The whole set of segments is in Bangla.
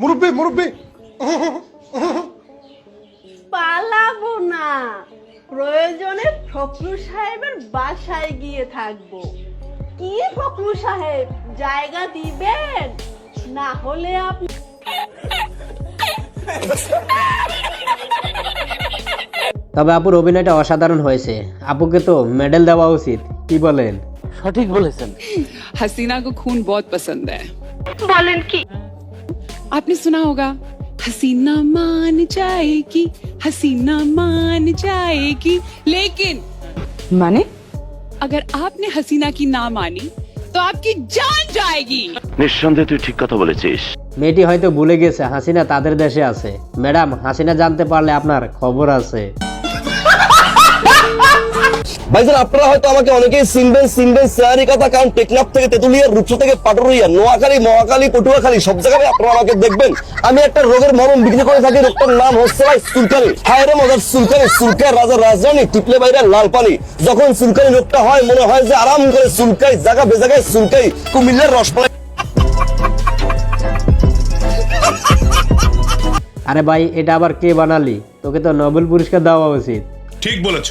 মুরব্বি মুরব্বি। পালাবো না। প্রয়োজনে ফখরু সাহেবের বাসায় গিয়ে থাকব। কি ফখরু সাহেব জায়গা দিবেন? না হলে আপনি তবে আপুর অভিনয়টা অসাধারণ হয়েছে। আপুকে তো মেডেল দেওয়া উচিত। কি বলেন? সঠিক বলেছেন। হাসিনা কো খুন বহুত পছন্দ হ্যায়। বলেন কি? आपने सुना होगा हसीना मान जाएगी हसीना मान जाएगी लेकिन माने अगर आपने हसीना की ना मानी तो आपकी जान जाएगी নিঃসন্দেহে তুই ঠিক কথা বলেছিস মেয়েটি হয়তো ভুলে গেছে হাসিনা তাদের দেশে আছে ম্যাডাম হাসিনা জানতে পারলে আপনার খবর আছে ভাইজান আপনারা হয়তো আমাকে অনেকেই চিনবেন চিনবেন স্যারই কথা কারণ টেকনাফ থেকে তেতুলিয়া রূপসা থেকে পাটুরিয়া নোয়াখালী মহাখালী পটুয়াখালী সব জায়গায় আপনারা আমাকে দেখবেন। আমি একটা রোগের মরম বিক্রি করে থাকি রোগটার নাম হচ্ছে ভাই সুলকানি হায়রে মজার সুলকানি সুলকায় রাজা রাজধানী টিপলে বাইরে লাল পানি যখন সুলকানি রোগটা হয় মনে হয় যে আরাম করে সুলকাই জায়গা বেজাগায় সুলকাই কুমিল্লার রসমালাই। আরে ভাই এটা আবার কে বানালি? তোকে তো নোবেল পুরস্কার দেওয়া উচিত। ঠিক বলেছ।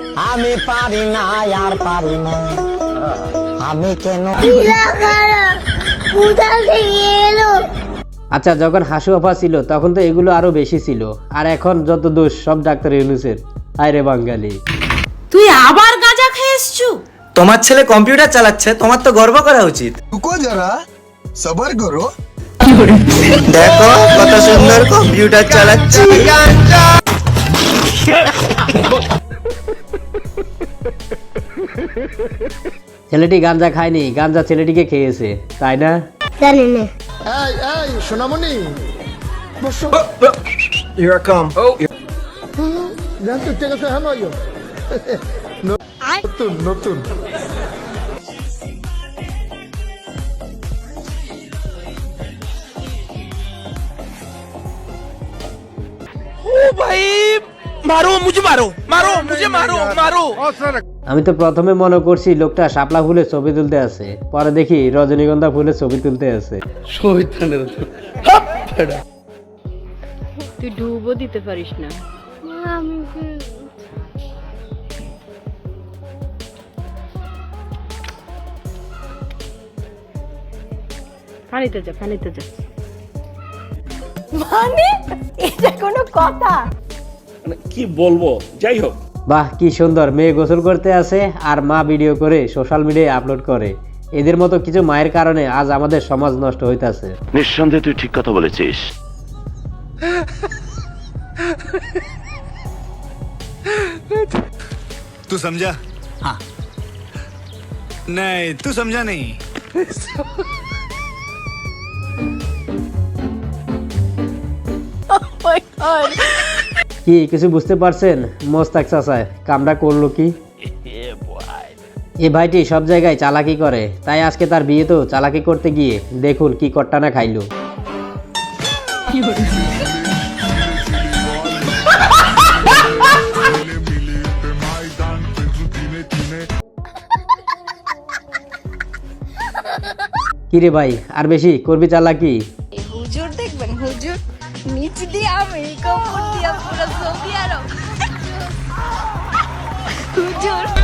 আমি পারি না আর পারি না। আমি কেন আচ্ছা যখন হাসু অফা ছিল তখন তো এগুলো আরও বেশি ছিল। আর এখন যত দোষ সব ডাক্তার ইউনুসের। রে বাঙালি। তুই আবার গাঁজা খেয়েছছু? তোমার ছেলে কম্পিউটার চালাচ্ছে তোমার তো গর্ব করা উচিত। রুকো যারা সবার গরো দেখো কত সুন্দর কম্পিউটার চালাচ্ছে। ছেলেটি গাঞ্জা খায়নি গাঞ্জা ছেলেটিকে খেয়েছে তাই না? এই এই সোনামণি। বসো Here I come. জানতো ঠিক আছে হ্যাঁ নয় নতুন নতুন। আমি তো প্রথমে মনে করছি লোকটা শাপলা ফুলের ছবি তুলতে আছে। পরে দেখি রজনীগন্ধা ফুলের ছবি তুলতে আছে। তুই ডুবও দিতে পারিস না। পানিতে যা পানিতে যা। মানে? এটা কোনো কথা। কি বলবো যাই হোক বাহ কি সুন্দর মেয়ে গোসল করতে আছে আর মা ভিডিও করে সোশ্যাল মিডিয়ায় আপলোড করে এদের মতো কিছু মায়ের কারণে আজ আমাদের সমাজ নষ্ট হইতাছে নিঃসন্দেহে তুই ঠিক কথা বলেছিস तू समझा हाँ नहीं तू समझा नहीं কি, কিছু বুঝতে পারছেন? মোস্তাক চাচায়, কামটা করল কি? এ ভাইটি সব জায়গায় চালাকি করে, তাই আজকে তার বিয়ে তো চালাকি করতে গিয়ে দেখুন কি কট্টানা খাইলো। কিরে ভাই, আর বেশি, করবি চালাকি? হুজুর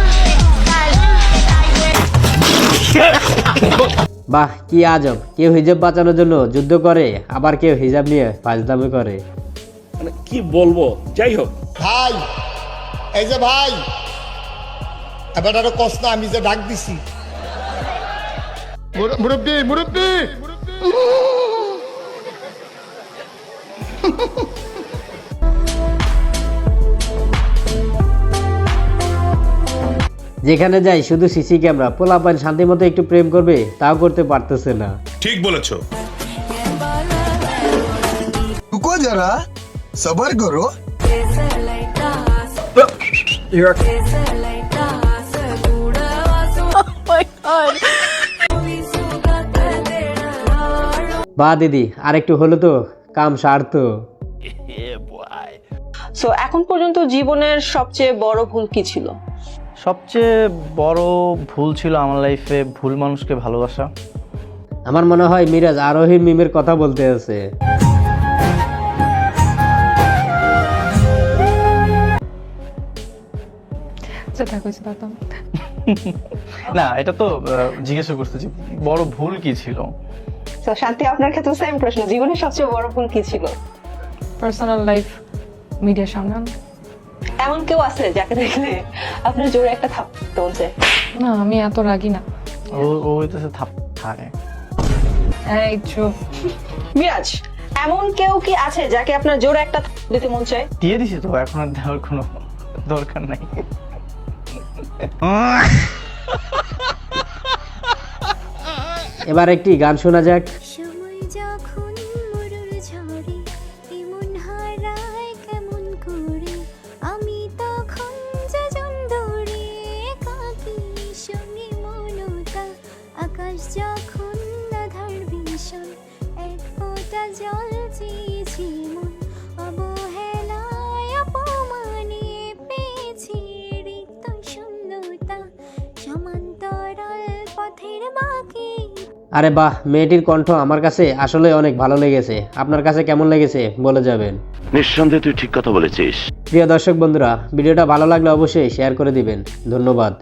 বাহ কি আজব। কেউ হিজাব বাঁচানোর জন্য যুদ্ধ করে আবার কেউ হিজাব নিয়ে ফাজদামি করে। কি বলব? যাই হোক। ভাই এই যে ভাই এবার আরও কষ্ট আমি যে ডাক দিছি। মুরব্বী মুরব্বী। যেখানে যাই শুধু সিসি ক্যামেরা। পোলা পোলাপান শান্তি মতো একটু প্রেম করবে তাও করতে পারতেছে না। ঠিক বলেছ। যারা সবার করো। বা দিদি আর একটু হলো তো কাম সার্থ সো এখন পর্যন্ত জীবনের সবচেয়ে বড় ভুল কি ছিল? সবচেয়ে বড় ভুল ছিল আমার লাইফে ভুল মানুষকে ভালোবাসা। আমার মনে হয় মিরাজ আরোহী মিমের কথা বলতে আছে। না এটা তো জিজ্ঞাসা করতে বড় ভুল কি ছিল? তো শান্তি আপনার ক্ষেত্রে সেম প্রশ্ন জীবনের সবচেয়ে বড় ভুল কি ছিল? পার্সোনাল লাইফ মিডিয়ার সামনে। এমন কেউ আছে যাকে দেখলে আপনার জোরে একটা থাপতে বলছে না আমি এত রাগি না। ও ও হইতেছে থাপ থাকে এই চুপ। মিরাজ এমন কেউ কি আছে যাকে আপনার জোরে একটা থাপ দিতে মন চায়? দিয়ে দিছি তো এখন আর দেওয়ার কোনো দরকার নাই। এবার একটি গান শোনা যাক। আরে বাহ মেয়েটির কণ্ঠ আমার কাছে আসলে অনেক ভালো লেগেছে। আপনার কাছে কেমন লেগেছে বলে যাবেন। নিঃসন্দেহে তুই ঠিক কথা বলেছিস। প্রিয় দর্শক বন্ধুরা ভিডিওটা ভালো লাগলে অবশ্যই শেয়ার করে দিবেন। ধন্যবাদ।